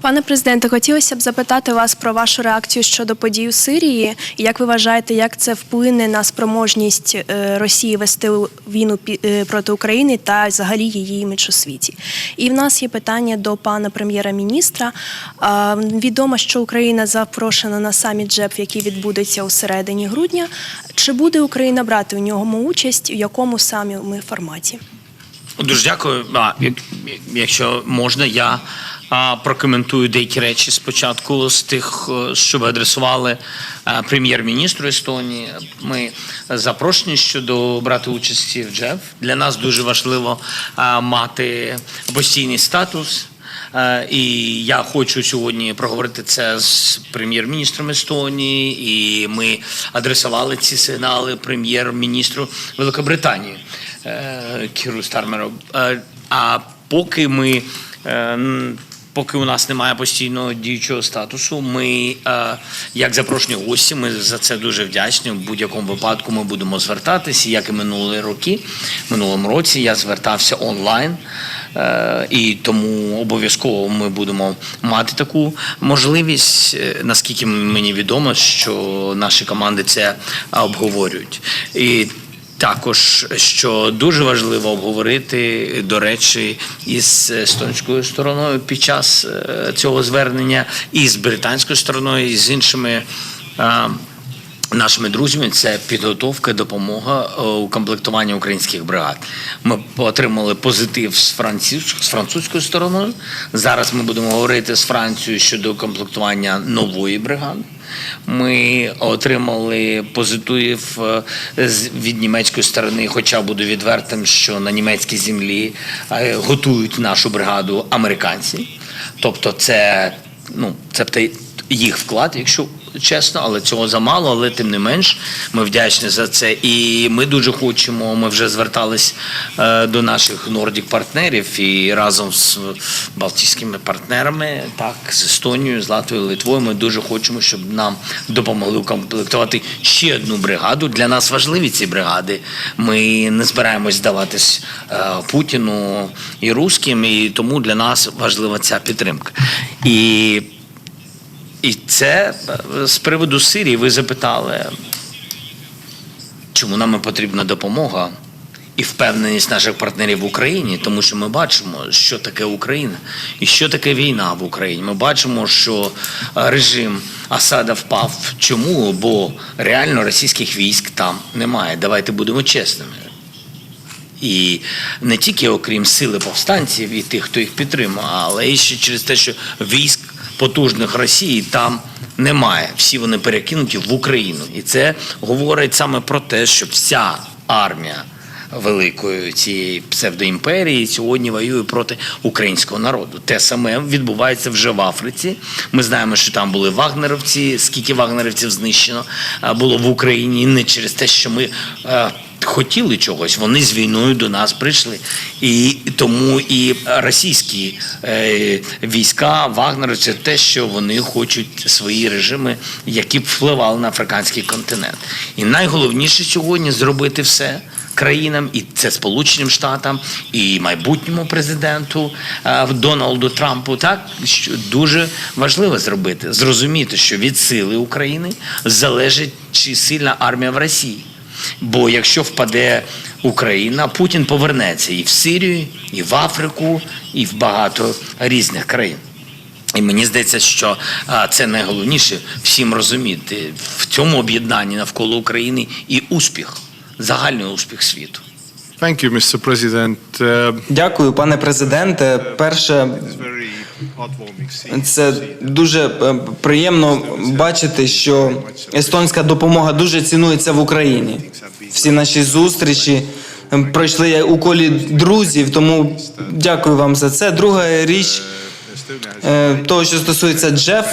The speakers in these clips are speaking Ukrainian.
Пане президенте, хотілося б запитати вас про вашу реакцію щодо подій у Сирії. Як ви вважаєте, як це вплине на спроможність е, Росії вести війну е, проти України та взагалі її імідж у світі? І в нас є питання до пана прем'єра-міністра. Відомо, що Україна запрошена на саміт ЖЕП, який відбудеться у середині грудня. Чи буде Україна брати у ньому участь? У якому саме форматі? Дуже дякую. А, як- якщо можна, я прокоментую деякі речі спочатку з тих, е, що ви адресували е, прем'єр-міністру Естонії. Ми запрошені щодо брати участі в ДЖЕВ. Для нас дуже важливо а, мати постійний статус. Е, І я хочу сьогодні проговорити це з прем'єр-міністром Естонії, і ми адресували ці сигнали прем'єр-міністру Великобританії е, Кіру Стармеру. Е, А поки ми е, Поки у нас немає постійного діючого статусу, ми, е, як запрошені гості, ми за це дуже вдячні. В будь-якому випадку ми будемо звертатися, як і минулі роки. Минулому році я звертався онлайн, е, і тому обов'язково ми будемо мати таку можливість. Е, Наскільки мені відомо, що наші команди це обговорюють. І також, що дуже важливо обговорити, до речі, із естонською стороною під час е, цього звернення, і з британською стороною, і з іншими. Нашими друзями це підготовка, допомога е, у комплектуванні українських бригад. Ми отримали позитив з француз- з французькою стороною. Зараз ми будемо говорити з Францією щодо комплектування нової бригади. Ми отримали позитив е, від німецької сторони, хоча буду відвертим, що на німецькій землі е, готують нашу бригаду американці. Тобто, це ну це їх вклад, якщо чесно, але цього замало. Але тим не менш, ми вдячні за це. І ми дуже хочемо. Ми вже звертались е, до наших нордік партнерів і разом з балтійськими партнерами, так з Естонією, з Латвією, Литвою. Ми дуже хочемо, щоб нам допомогли укомплектувати ще одну бригаду. Для нас важливі ці бригади. Ми не збираємось здаватись е, Путіну і русським, і тому для нас важлива ця підтримка. І і це е, з приводу Сирії ви запитали, чому нам потрібна допомога і впевненість наших партнерів в Україні, тому що ми бачимо, що таке Україна і що таке війна в Україні. Ми бачимо, що е, режим Асада впав. Чому? Бо реально російських військ там немає. Давайте будемо чесними. І не тільки окрім сили повстанців і тих, хто їх підтримує, але і ще через те, що військ потужних Росії там немає. Всі вони перекинуті в Україну. І це говорить саме про те, що вся армія великої цієї псевдоімперії сьогодні воює проти українського народу. Те саме відбувається вже в Африці. Ми знаємо, що там були вагнеровці, скільки вагнерівців знищено було в Україні не через те, що ми. е, Хотіли чогось, вони з війною до нас прийшли, і тому і російські е, війська Вагнер це те, що вони хочуть свої режими, які б впливали на африканський континент. І найголовніше сьогодні зробити все країнам, і це Сполученим Штатам, і майбутньому президенту е, Дональду Трампу. Так дуже важливо зробити, зрозуміти, що від сили України залежить чи сильна армія в Росії. Бо якщо впаде Україна, Путін повернеться і в Сирію, і в Африку, і в багато різних країн. І мені здається, що а, це найголовніше всім розуміти в цьому об'єднанні навколо України і успіх, загальний успіх світу. Thank you, Mr. President. Uh, Дякую, пане президенте. Перше, це дуже е, приємно бачити, що естонська допомога дуже цінується в Україні. Всі наші зустрічі е, пройшли у колі друзів, тому дякую вам за це. Друга річ е, того, що стосується Джеф.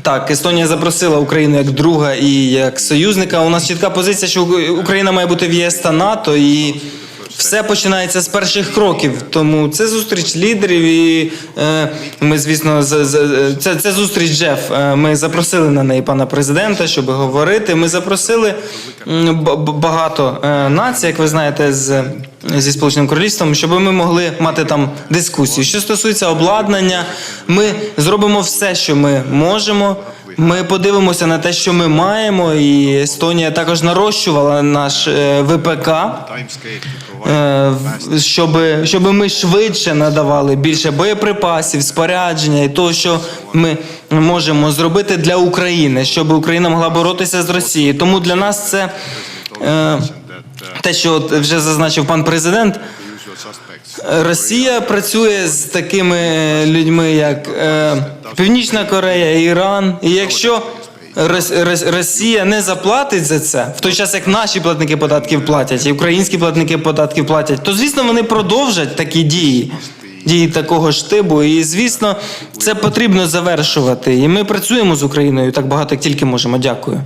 Так, Естонія запросила Україну як друга і як союзника. У нас чітка позиція, що Україна має бути в ЄС та НАТО, і все починається з перших кроків. Тому це зустріч лідерів, і е, ми, звісно, з, це, це зустріч Джеф. Е, Ми запросили на неї пана президента, щоб говорити. Ми запросили багато е, націй, як ви знаєте, з. Зі Сполученим Королівством, щоб ми могли мати там дискусію. Що стосується обладнання, ми зробимо все, що ми можемо. Ми подивимося на те, що ми маємо, і Естонія також нарощувала наш е, ВПК, е, щоб, щоб ми швидше надавали більше боєприпасів, спорядження і того, що ми можемо зробити для України, щоб Україна могла боротися з Росією. Тому для нас це е, те, що вже зазначив пан президент. Росія працює з такими людьми, як е, Північна Корея, Іран. І якщо Рос- Рос- Росія не заплатить за це, в той час як наші платники податків платять, і українські платники податків платять, то звісно вони продовжать такі дії. Дії такого штибу, і звісно, це потрібно завершувати. І ми працюємо з Україною так багато, як тільки можемо. Дякую.